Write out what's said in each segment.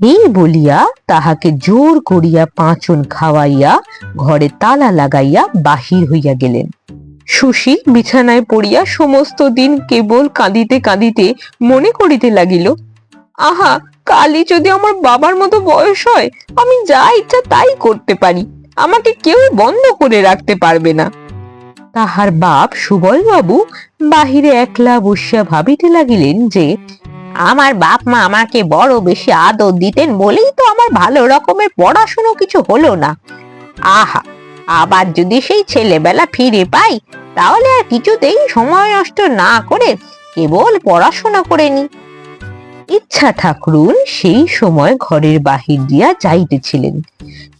এই বলিয়া তাহাকে জোর করিয়া পাঁচন খাওয়াইয়া, ঘরে তালা লাগাইয়া বাহির হইয়া গেলেন। সুশীল বিছানায় পড়িয়া সমস্ত দিন কেবল কাঁদিতে কাঁদিতে মনে করিতে লাগিল, আহা কালি যদি আমার বাবার মতো বয়স হয়, আমি যা ইচ্ছা তাই করতে পারি, আমাকে কেউ বন্ধ করে রাখতে পারবে না। তাহার বাপ সুবল বাবু বাহিরে একলা বসিয়া ভাবিতে লাগিলেন যে আমার বাপ মা আমাকে বড় বেশি আদর দিতেন বলেই তো আমার ভালো রকমের পড়াশুনো কিছু হলো না। আহা, আবার যদি সেই ছেলেবেলা ফিরে পাই, তাহলে আর কিছুতেই সময় নষ্ট না করে কেবল পড়াশোনা করে নি। ইচ্ছা ঠাকুরুন সেই সময় ঘরের বাহির দিয়া যাইতেছিলেন।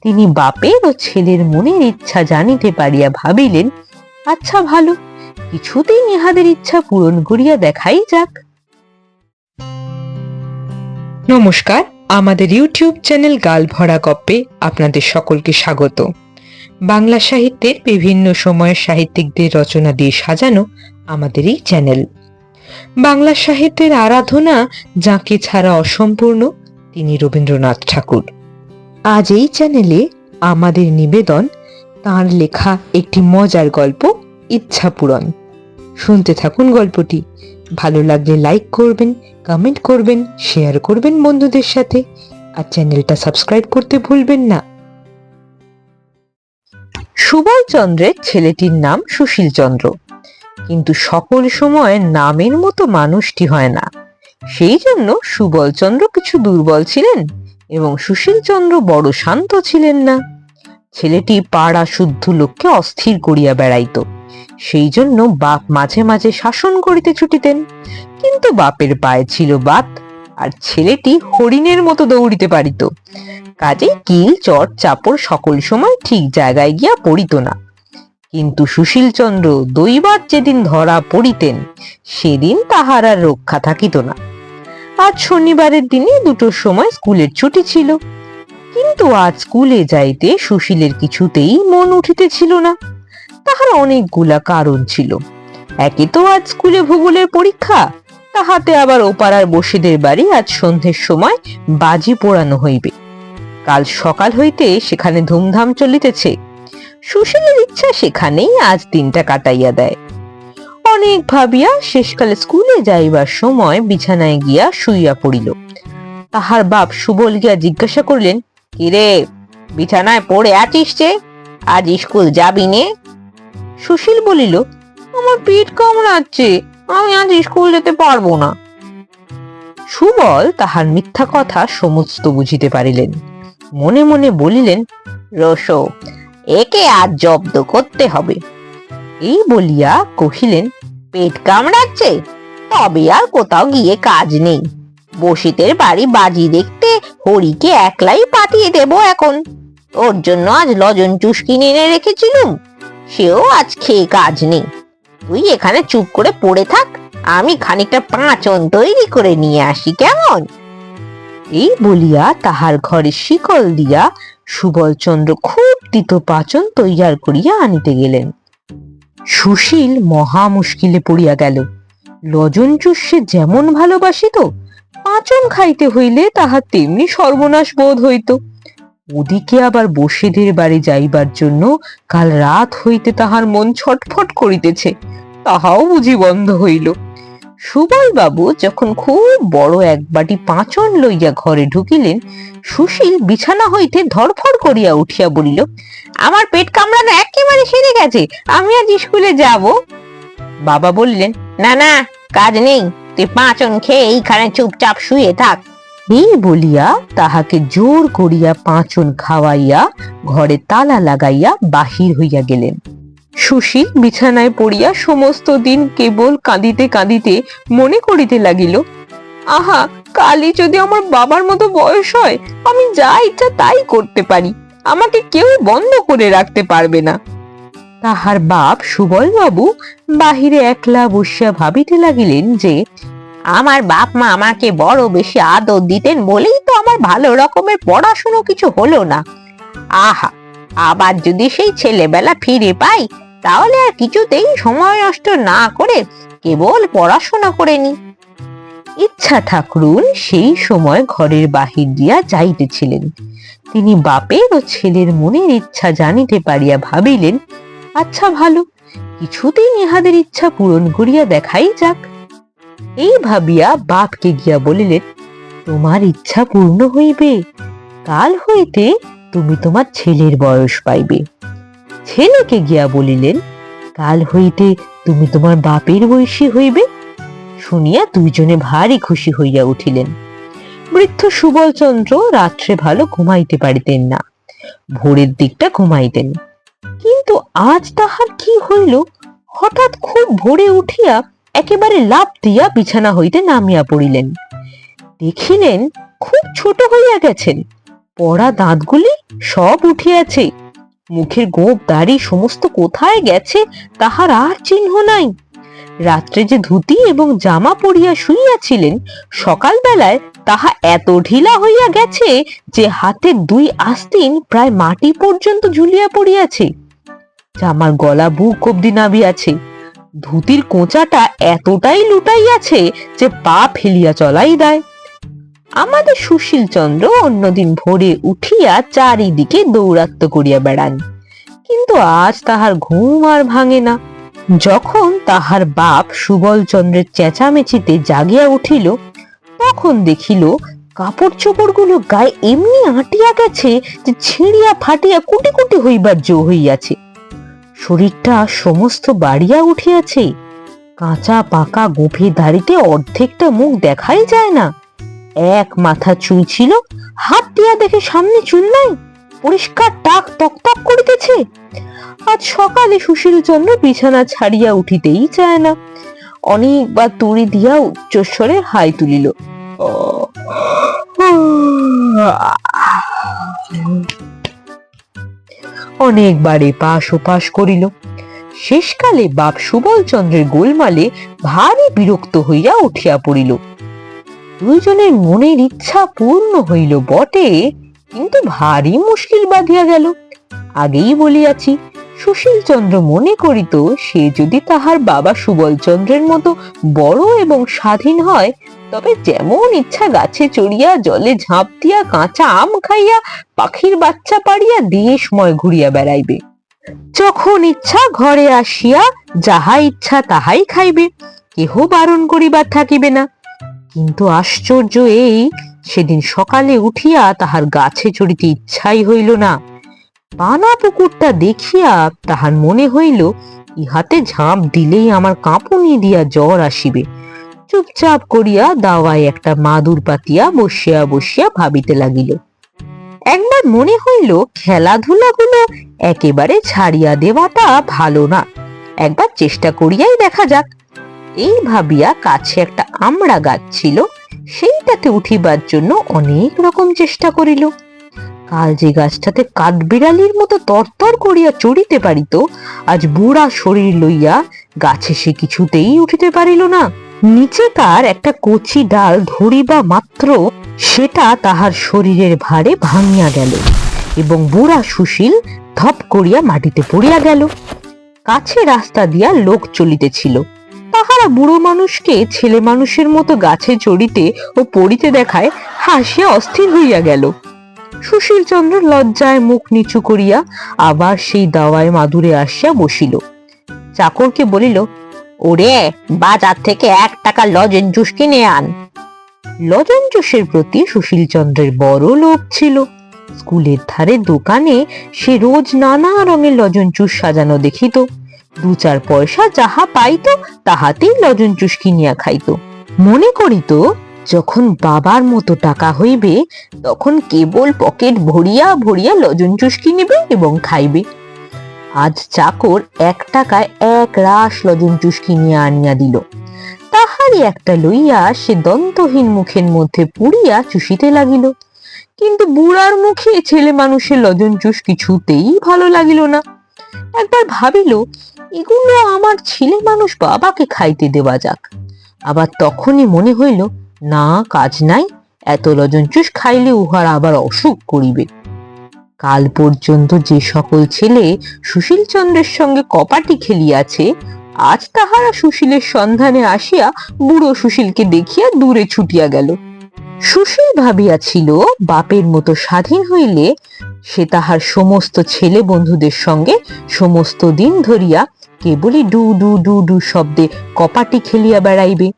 তিনি বাপের ও ছেলের মনের ইচ্ছা জানিতে পারিয়া ভাবিলেন আচ্ছা ভালো, কিছুতেই ইহাদের ইচ্ছা পূরণ করিয়া দেখাই যাক। নমস্কার, আমাদের ইউটিউব চ্যানেল গাল ভরা গপ্পে আপনাদের সকলকে স্বাগত। বাংলা সাহিত্যের বিভিন্ন সময়ের সাহিত্যিকদের রচনা দিয়ে সাজানো আমাদের এই চ্যানেল। বাংলা সাহিত্যের আরাধনা যাকে ছাড়া অসম্পূর্ণ, তিনি রবীন্দ্রনাথ ঠাকুর। আজ এই চ্যানেলে আমাদের নিবেদন, তার লেখা একটি মজার গল্প, ইচ্ছা পূরণ। শুনতে থাকুন গল্পটি। ভালো লাগলে লাইক করবেন কমেন্ট করবেন শেয়ার করবেন বন্ধুদের সাথে, আর চ্যানেলটা সাবস্ক্রাইব করতে ভুলবেন না। সুবল চন্দ্রের ছেলেটির নাম সুশীল চন্দ্র। কিন্তু সকল সময় নামের মতো মানুষটি হয় না। সেই জন্য সুবল চন্দ্র কিছু দুর্বল ছিলেন এবং সুশীল চন্দ্র বড় শান্ত ছিলেন না। ছেলেটি পাড়া শুদ্ধ লোককে অস্থির করিয়া বেড়াইত। সেই জন্য বাপ মাঝে মাঝে শাসন করিতে ছুটিতেন। কিন্তু বাপের পায়ে ছিল বাত, আর ছেলেটি হরিণের মতো দৌড়িতে পারিত। কাজেই কিল চট চাপড় সকল সময় ঠিক জায়গায় গিয়া পড়িত না। কিন্তু সুশীলচন্দ্র দৈবাত যেদিন ধরা পড়িতেন, সেদিন তাহার আর রক্ষা থাকিত না। আজ শনিবারের দিনে দুটোর সময় স্কুলের ছুটি ছিল। কিন্তু আজ স্কুলে যাইতে সুশীলের কিছুতেই মন উঠিতেছিল না। তাহার অনেকগুলা কারণ ছিল। একে তো আজ স্কুলে ভূগোলের পরীক্ষা। তাহাতে আবার ওপাড়ার বসিদের বাড়ি আজ সন্ধ্যের সময় বাজি পোড়ানো হইবে। কাল সকাল হইতে সেখানে ধুমধাম চলিতেছে। সুশীলের ইচ্ছা সেখানেই আজ দিনটা কাটাইয়া দেয়। অনেক ভাবিয়া শেষকালে স্কুলে যাইবার সময় বিছানায় গিয়া শুইয়া পড়িল। তাহার বাপ সুবল গিয়া জিজ্ঞাসা করিলেন, কিরে, বিছানায় পড়ে আছিস যে? আজ স্কুল যাবি নে? সুশীল বলিল, আমার পেট কামড়াচ্ছে আমি আজ স্কুল যেতে পারব না। সুবল তাহার মিথ্যা কথা সমস্ত বুঝিতে পারিলেন। মনে মনে বলিলেন, রসো, একে আজ জব্দ করতে হবে। এই বলিয়া কহিলেন, পেট কামড়াচ্ছে, তবে আর কোথাও গিয়ে কাজ নেই। বসিতের বাড়ি বাজি দেখতে হরিকে একলাই পাঠিয়ে দেব এখন। ওর জন্য আজ লজন চুস কিনে এনে রেখেছিলুম সেও আজ খেয়ে কাজ নেই। তুই এখানে চুপ করে পড়ে থাক, আমি খানিকটা পাঁচন তৈরি করে নিয়ে আসি, কেমন? এই বলিয়া তাহার ঘরে শিকল দিয়া সুবলচন্দ্র খুব তিত পাচন তৈয়ার করিয়া আনিতে গেলেন। সুশীল মহা মুশকিলে পড়িয়া গেল। লজন চুষে যেমন ভালোবাসিত, পাচন খাইতে হইলে তাহার তেমনি সর্বনাশ বোধ হইত। ওদিকে আবার বসেদের বাড়ি যাইবার জন্য কাল রাত হইতে তাহার মন ছটফট করিতেছে, তাহাও বুঝি বন্ধ হইল। সুবল বাবু যখন খুব বড় এক বাটি পাঁচন লইয়া ঘরে ঢুকিলেন, সুশীল বিছানা হইতে ধরফর করিয়া উঠিয়া বলিল, আমার পেট কামড়ানো একেবারে সেরে গেছে, আমি আজ স্কুলে যাব। বাবা বললেন, না না, কাজ নেই, তুই পাঁচন খেয়ে এইখানে চুপচাপ শুয়ে থাক। এই বলিয়া তাহাকে জোর করিয়া পাঁচন খাওয়াইয়া ঘরে তালা লাগাইয়া বাহির হইয়া গেলেন। সুশীল বিছানায় পড়িয়া সমস্ত দিন কেবল কাঁদিতে কাঁদিতে মনে করিতে লাগিল, আহা কালি যদি আমার বাবার মতো বয়স হয়, আমি যা ইচ্ছা তাই করতে পারি, আমাকে কেউ বন্ধ করে রাখতে পারবে না। তাহার বাপ সুবল বাবু বাহিরে একলা বসিয়া ভাবিতে লাগিলেন যে আমার বাপ মা আমাকে বড় বেশি আদর দিতেন বলেই তো আমার ভালো রকমের পড়াশুনো কিছু হলো না। আহা, আবার যদি সেই ছেলেবেলা ফিরে পাই, তাহলে আর কিছুতেই সময় নষ্ট না করে কেবল পড়াশোনা করে নি। ইচ্ছা ঠাকুরুন সেই সময় ঘরের বাহির দিয়া যাইতেছিলেন। তিনি বাপের ও ছেলের মনের ইচ্ছা জানিতে পারিয়া ভাবিলেন আচ্ছা ভালো, কিছুতেই ইহাদের ইচ্ছা পূরণ করিয়া দেখাই যাক। এই ভাবিয়া বাপকে গিয়া বলিলেন, তোমার ইচ্ছা পূর্ণ হইবে। কাল হইতে তুমি তোমার ছেলের বয়স পাইবে। ছেলেকে গিয়া বলিলেন, কাল হইতে তুমি তোমার বাপের বয়সী হইবে? শুনিয়া দুইজনে ভারী খুশি হইয়া উঠিলেন। বৃদ্ধ সুবলচন্দ্র রাত্রে ভালো ঘুমাইতে পারিতেন না। ভোরের দিকটা ঘুমাইতেন। কিন্তু আজ তাহার কি হইল? হঠাৎ খুব ভোরে উঠিয়া একেবারে লাফ দিয়া বিছানা হইতে নামিয়া পড়িলেন। দেখিলেন খুব ছোট হইয়া গেছেন। পড়া দাঁতগুলি সব উঠিয়াছে। মুখের গোপ দাড়ি সমস্ত কোথায় গেছে তাহার আর চিহ্ন নাই। রাত্রে যে ধুতি এবং জামা পরিয়া শুইয়াছিলেন, সকালবেলায় তাহা এত ঢিলা হইয়া গেছে যে হাতের দুই আস্তিন প্রায় মাটি পর্যন্ত ঝুলিয়া পড়িয়াছে। জামার গলা বুক অব্দি নাবিয়াছে ধুতির কোঁচাটা এতটাই লুটাইয়াছে যে পা ফেলিয়া চলাই দেয়। আমাদের সুশীল চন্দ্র অন্যদিন ভোরে উঠিয়া চারিদিকে দৌরাত্ম করিয়া বেড়ান। কিন্তু আজ তাহার ঘুম আর ভাঙে না। যখন তাহার বাপ সুবল চন্দ্রের চেঁচামেচিতে জাগিয়া উঠিল, তখন দেখিল কাপড় চোপড়গুলো গায়ে এমনি আটিয়া গেছে যে ছিঁড়িয়া ফাটিয়া কুটি কুটি হইবার জো হইয়াছে। শরীরটা সমস্ত বাড়িয়া উঠিয়াছে। কাঁচা পাকা গোফে দাড়িতে অর্ধেকটা মুখ দেখাই যায় না। এক মাথা চুল ছিল, হাত দিয়া দেখে সামনে চুল নাই। পরিষ্কার টাক তক তক করিতেছে। আজ সকালে সুশীল চন্দ্র বিছানা ছাড়িয়া উঠিতেই চায় না। অনেকবার তুড়ি দিয়া উচ্চস্বরে হাই তুলিল অনেকবার এপাশ ওপাশ করিল। শেষকালে বাপ সুবল চন্দ্রের গোলমালে ভারী বিরক্ত হইয়া উঠিয়া পড়িল। দুইজনের মনের ইচ্ছা পূর্ণ হইল বটে, কিন্তু ভারী মুশকিল বাঁধিয়া গেল। আগেই বলিয়াছি সুশীল চন্দ্র মনে করিত, সে যদি তাহার বাবা সুবল চন্দ্রের মতো বড় এবং স্বাধীন হয় তবে যেমন ইচ্ছা গাছে চড়িয়া, জলে ঝাঁপ দিয়া, কাঁচা আম খাইয়া, পাখির বাচ্চা পাড়িয়া দেশময় ঘুরিয়া বেড়াইবে। যখন ইচ্ছা ঘরে আসিয়া যাহা ইচ্ছা তাহাই খাইবে, কেহ বারণ করিবার থাকিবে না। কিন্তু আশ্চর্য এই, সেদিন সকালে উঠিয়া তাহার গাছে চড়িতে ইচ্ছাই হইল না। পানা পুকুরটা দেখিয়া তাহার মনে হইল, ইহাতে ঝাঁপ দিলেই আমার কাঁপুনি দিয়া জ্বর আসিবে। চুপচাপ করিয়া দাওয়ায় একটা মাদুর পাতিয়া বসিয়া বসিয়া ভাবিতে লাগিল। একবার মনে হইল খেলাধুলাগুলো একেবারে ছাড়িয়া দেওয়াটা ভালো না। একবার চেষ্টা করিয়াই দেখা যাক। এই ভাবিয়া কাছে একটা আমড়া গাছ ছিল, সেইটাতে উঠিবার জন্য অনেক রকম চেষ্টা করিল। কাল যে গাছটাতে কাঠবিড়ালির মতো তরতর করিয়া চড়িতে পারিত, আজ বুড়া শরীর লইয়া গাছে সে কিছুতেই উঠিতে পারিল না। নিচে তার একটা কচি ডাল ধরিবা মাত্র, সেটা তাহার শরীরের ভারে ভাঙিয়া গেল এবং বুড়া সুশীল ধপ করিয়া মাটিতে পড়িয়া গেল। কাছে রাস্তা দিয়া লোক চলিতেছিল। তাহারা বুড়ো মানুষকে ছেলে মানুষের মতো গাছে চড়িতে ও পড়িতে দেখায় হাসিয়া অস্থির হইয়া গেল। সুশীল চন্দ্র লজ্জায় মুখ নিচু করিয়া আবার সেই দাওয়ায় মাদুরে আসিয়া বসিল। চাকরকে বলিল ওরে, বাজার থেকে এক টাকা লজেন জুস কিনে আন। লজেন জুসের প্রতি সুশীল চন্দ্রের বড় লোভ ছিল। স্কুলের ধারে দোকানে সে রোজ নানা রঙের লজেন জুস সাজানো দেখিত। দু চার পয়সা যাহা পাইত, তাহাতেই লজেন জুস কিনিয়া খাইত। মনে করিত, যখন বাবার মতো টাকা হইবে, তখন কেবল পকেট ভরিয়া ভরিয়া লজেন জুস কিনিবে এবং খাইবে। আজ চাকর এক টাকায় এক রাস লজেন জুস কিনিয়া আনিয়া দিল। তাহারই একটা লইয়া সে দন্তহীন মুখের মধ্যে পুড়িয়া চুষিতে লাগিল। কিন্তু বুড়ার মুখে ছেলে মানুষের লজন জুস কিছুতেই ভালো লাগিল না। একবার ভাবিল, এগুলো আমার ছেলে মানুষ বাবাকে খাইতে দেওয়া যাক। আবার তখনই মনে হইল, না, কাজ নাই, এত লজন জুস খাইলে উহার আবার অসুখ করিবে। কাল পর্যন্ত যে সকল ছেলে সুশীল চন্দ্রের সঙ্গে কপাটি খেলিয়াছে, আজ তাহারা সুশীলের সন্ধানে আসিয়া বুড়ো সুশীলকে দেখিয়া দূরে ছুটিয়া গেল। সুশীল ভাবিয়াছিল, বাপের মতো স্বাধীন হইলে সে তাহার সমস্ত ছেলে বন্ধুদের সঙ্গে সমস্ত দিন ধরিয়া কেবলই ডু ডু ডু ডু শব্দে কপাটি খেলিয়া বেড়াইবে?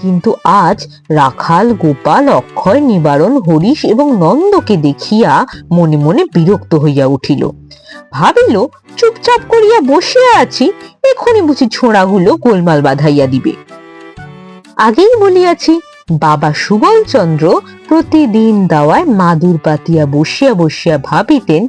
কিন্তু আজ রাখাল, গোপাল, অক্ষয়, নিবারণ, হরিশ এবং নন্দকে দেখিয়া মনে মনে বিরক্ত হইয়া উঠিল। ভাবিল, চুপচাপ করিয়া বসিয়া আছি, এখনই বুঝি ছোঁড়াগুলো গোলমাল বাঁধাইয়া দিবে। আগেই বলিয়াছি, বাবা সুবল চন্দ্র প্রতিদিন দাওয়ায় মাদুর পাতিয়া বসিয়া বসিয়া ভাবিতেন,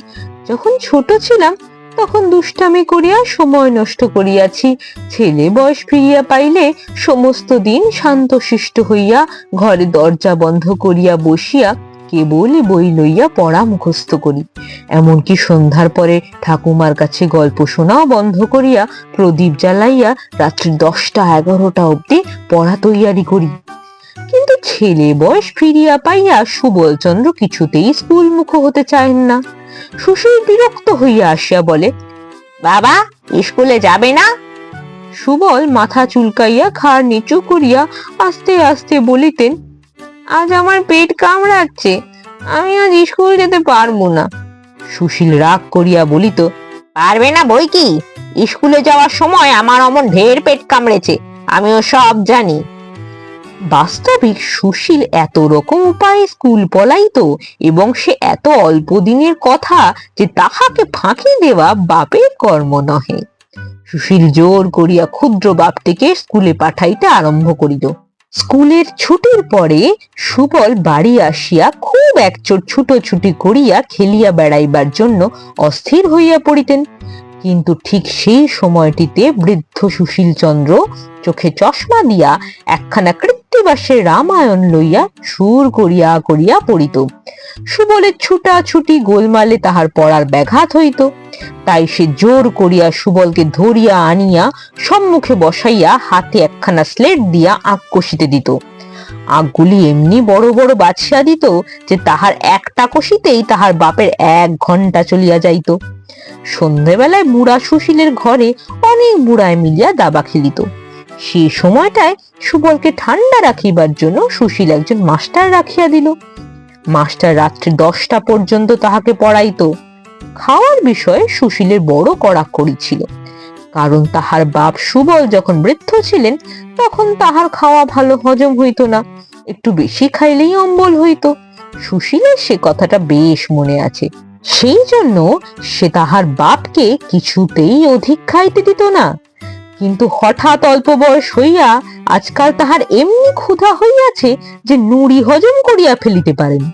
যখন ছোট ছিলাম তখন দুষ্টামি করিয়া সময় নষ্ট করিয়াছি। ছেলে বয়স ফিরিয়া পাইলে সমস্ত দিন শান্তশিষ্ট হইয়া ঘরে দরজা বন্ধ করিয়া বসিয়া কেবলই বই লইয়া পড়া মুখস্থ করি। এমনকি সন্ধ্যার পরে ঠাকুমার কাছে গল্প শোনাও বন্ধ করিয়া প্রদীপ জ্বালাইয়া রাত্রি দশটা এগারোটা অবধি পড়া তৈয়ারি করি। কিন্তু ছেলে বয়স ফিরিয়া পাইয়া সুবলচন্দ্র কিছুতেই স্কুল মুখ হতে চাহেন না। সুশীল বিরক্ত হইয়া আসিয়া বলে, বাবা, স্কুলে যাবে না? সুবল মাথা চুলকাইয়া খাড় নিচু করিয়া আস্তে আস্তে বলিতেন, আজ আমার পেট কামড়াচ্ছে, আমি আজ স্কুল যেতে পারব না। সুশীল রাগ করিয়া বলিত, পারবে না বই কি? স্কুলে যাওয়ার সময় আমার অমন ঢের পেট কামড়েছে, আমিও সব জানি। বাস্তবিক সুশীল এত রকম উপায়ে স্কুল পলাইতো এবং সে এত অল্প দিনের কথা যে তাহাকে ফাঁকি দেওয়া বাপের কর্ম নহে। সুশীল জোর করিয়া ক্ষুদ্র বাপটিকে স্কুলে পাঠাইতে আরম্ভ করিল। স্কুলের ছুটির পরে সুবল বাড়ি আসিয়া খুব একচোট ছুটোছুটি করিয়া খেলিয়া বেড়াইবার জন্য অস্থির হইয়া পড়িতেন। কিন্তু ঠিক সেই সময়টিতে বৃদ্ধ সুশীল চন্দ্র চোখে চশমা দিয়া একখানা কৃত্তিবাসের রামায়ণ লইয়া সুর করিয়া করিয়া পড়িত। সুবলের ছুটা ছুটি গোলমালে তাহার পড়ার ব্যাঘাত হইত। তাই সে জোর করিয়া সুবলকে ধরিয়া আনিয়া সম্মুখে বসাইয়া হাতে একখানা স্লেট দিয়া আঁক কষিতে দিত। আঁকগুলি এমনি বড় বড় বাছিয়া দিত যে তাহার একটা কষিতেই তাহার বাপের এক ঘণ্টা চলিয়া যাইত। সন্ধেবেলায় বুড়া সুশীলের ঘরে অনেক বুড়ায় মিলিয়া দাবা খেলিত। সেই সময়টায় সুবলকে ঠান্ডা রাখিবার জন্য সুশীল একজন মাস্টার রাখিয়া দিল। মাস্টার রাত্রি দশটা পর্যন্ত তাহাকে পড়াইতো। খাওয়ার বিষয়ে সুশীলের বড় কড়াকড়ি ছিল। কারণ তাহার বাপ সুবল যখন বৃদ্ধ ছিলেন, তখন তাহার খাওয়া ভালো হজম হইত না। একটু বেশি খাইলেই অম্বল হইত। সুশীলের সে কথাটা বেশ মনে আছে। সেই জন্য সে তাহার বাপকে কিছুতেই অধিক খাইতে দিত না। কিন্তু হঠাৎ অল্প বয়স হইয়া আজকাল তাহার এমনি ক্ষুধা হইয়াছে যে নুড়ি হজম করিয়া ফেলিতে পারেন।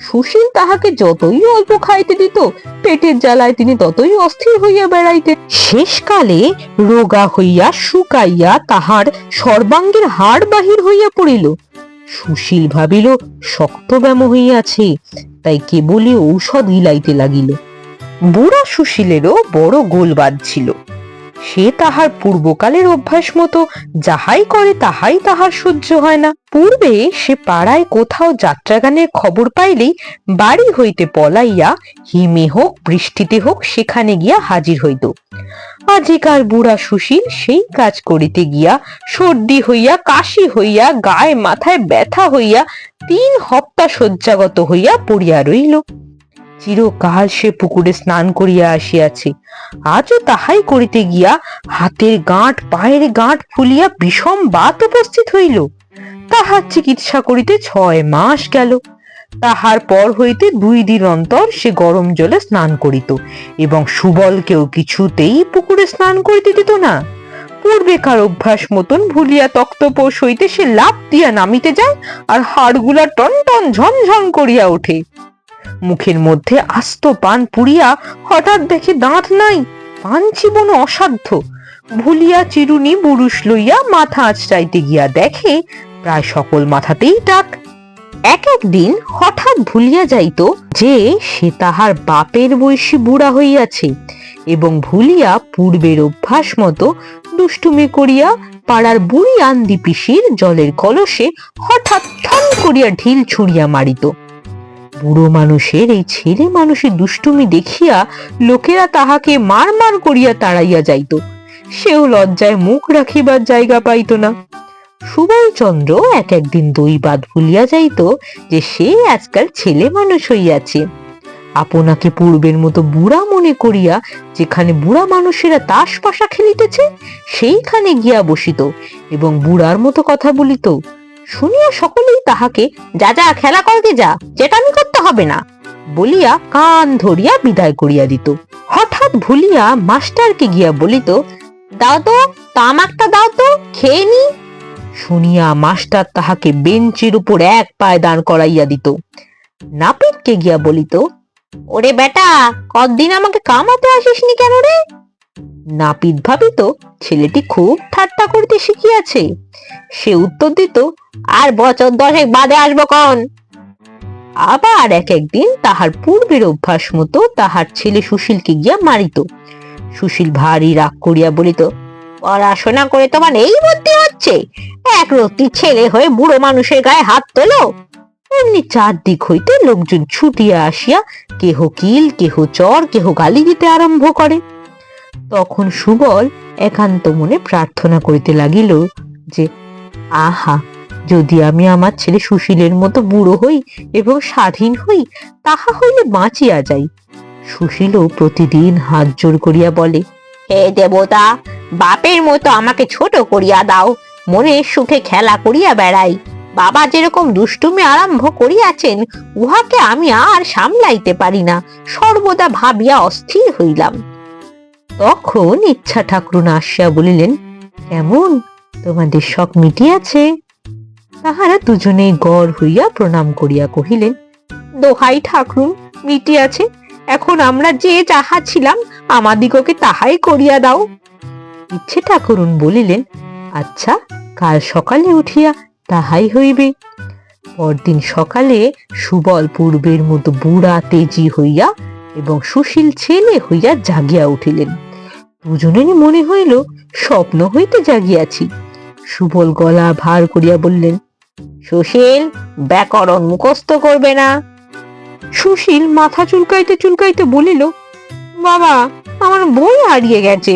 সুশীল তাহাকে যতই অল্প খাইতে দিত, পেটের জ্বালায় তিনি ততই অস্থির হইয়া বেড়াইতেন। শেষকালে রোগা হইয়া শুকাইয়া তাহার সর্বাঙ্গের হাড় বাহির হইয়া পড়িল। সুশীল ভাবিল, শক্ত ব্যাম হইয়াছে তাই কেবলই ঔষধ গিলাইতে লাগিল। বুড়া সুশীলেরও বড় গোল ছিল সে তাহার পূর্বকালের অভ্যাস মতো যাহাই করে তাহাই তাহার সহ্য হয় না। পূর্বে সে পাড়ায় কোথাও যাত্রাগানের খবর পাইলেই বাড়ি হইতে পলাইয়া হিমে হোক, বৃষ্টিতে হোক, সেখানে গিয়া হাজির হইত। আজিকার বুড়া সুশীল সেই কাজ করিতে গিয়া সর্দি হইয়া, কাশি হইয়া, গায়ে মাথায় ব্যথা হইয়া, তিন হপ্তা শয্যাগত হইয়া পড়িয়া রইল। চিরকাল সে পুকুরে স্নান করিয়া আসিয়াছে। আজও তাহাই করিতে গিয়া হাতের গাঁট, পায়ের গাঁট ফুলিয়া বিষম বাত উপস্থিত হইল। তাহার চিকিৎসা করিতে ছয় মাস গেল। তাহার পর হইতে দুই দিন অন্তর সে গরম জলে স্নান করিত, এবং সুবলকেও কিছুতেই পুকুরে স্নান করিতে দিত না। পূর্বেকার অভ্যাস মতন ভুলিয়া তক্তপোষ হইতে সে লাভ দিয়া নামিতে যায়, আর হাড়গুলা টন টন ঝনঝন করিয়া ওঠে। মুখের মধ্যে আস্ত পান পুড়িয়া হঠাৎ দেখে দাঁত নাই, পান চিবন অসাধ্য। ভুলিয়া চিরুনি বুরুষ লইয়া মাথা আঁচড়াইতে গিয়া দেখে প্রায় সকল মাথাতেই টাক। এক একদিন হঠাৎ ভুলিয়া যাইত যে সে তাহার বাপের বয়সী বুড়া হইয়াছে এবং ভুলিয়া পূর্বের অভ্যাস মতো দুষ্টুমি করিয়া পাড়ার বুড়ি আন্দি পিসির জলের কলসে হঠাৎ ঠন করিয়া ঢিল ছুঁড়িয়া মারিত। বুড়ো মানুষের এই ছেলে মানুষের দুষ্টুমি দেখিয়া লোকেরা তাহাকে মার মার করিয়া তাড়াইয়া যাইত। সেও লজ্জায় মুখ রাখিবার জায়গা পাইত না। সুবলচন্দ্র এক একদিন দই বাদ ভুলিয়া যাইত যে সে আজকাল ছেলে মানুষ হইয়াছে। আপনাকে পূর্বের মতো বুড়া মনে করিয়া যেখানে বুড়া মানুষেরা তাস পাশা খেলিতেছে, সেইখানে গিয়া বসিত এবং বুড়ার মতো কথা বলিত। শুনিয়া সকলেই তাহাকে, যা যা, খেলা করতে যা যেটামি করতে হবে না, বলিয়া কান ধরিয়া বিদায় করিয়া দিত। হঠাৎ ভুলিয়া মাস্টারকে গিয়া বলিত, দাও তো, তামাকটা দাও তো, খেয়ে নি। শুনিয়া মাস্টার তাহাকে বেঞ্চের উপর এক পায়ে দাঁড় করাইয়া দিত। নাপিতকে গিয়া বলিত, ওরে বেটা, কতদিন আমাকে কামাতে আসিসনি কেন রে? নাপিত ভাবিত, ছেলেটি খুব ঠাট্টা করতে শিখিয়াছে। সে উত্তর দিত, আর বছর দশেক বাদে আসব কন। আবার এক একদিন তাহার পূর্বের অভ্যাস মতো তাহার ছেলে সুশীলকে গিয়া মারিত। সুশীল ভারী রাগ করিয়া বলিত পড়াশোনা করে তোমার এই বুদ্ধি হচ্ছে। এক রত্তি ছেলে হয়ে বুড়ো মানুষের গায়ে হাত তোলো। এমনি চারদিক হইতে লোকজন ছুটিয়া আসিয়া কেহ কিল, কেহ চর, কেহ গালি দিতে আরম্ভ করে। তখন সুবল একান্ত মনে প্রার্থনা করিতে লাগিল যে, আহা, যদি আমি আমার ছেলে সুশীলের মতো বুড়ো হই এবং স্বাধীন হই, তাহা হইলে বাঁচিয়া যাই। সুশীলও প্রতিদিন হাত জোর করিয়া বলে, হে দেবতা বাপের মতো আমাকে ছোট করিয়া দাও, মনে সুখে খেলা করিয়া বেড়াই। বাবা যেরকম দুষ্টুমি আরম্ভ করিয়াছেন, উহাকে আমি আর সামলাইতে পারি না, সর্বদা ভাবিয়া অস্থির হইলাম। তখন ইচ্ছা ঠাকুরুন আসিয়া বলিলেন, কেমন? তোমাদের শখ মিটিয়াছে? তাহারা দুজনেই গড় হইয়া প্রণাম করিয়া কহিলেন, দোহাই ঠাকুরুন, মিটিয়াছে। এখন আমরা যে যাহা ছিলাম, আমাদিগকে তাহাই করিয়া দাও। ইচ্ছে ঠাকুরুন বলিলেন আচ্ছা কাল সকালে উঠিয়া তাহাই হইবে। পরদিন সকালে সুবল পূর্বের মতো বুড়া তেজি হইয়া এবং সুশীল ছেলে হইয়া জাগিয়া উঠিলেন। দুজনেরই মনে হইল, স্বপ্ন হইতে জাগিয়াছি। সুবল গলা ভার করিয়া বললেন, সুশীল, ব্যাকরণ মুখস্থ করবে না। সুশীল মাথা চুলকাইতে চুলকাইতে বলিল, বাবা, আমার বই হারিয়ে গেছে।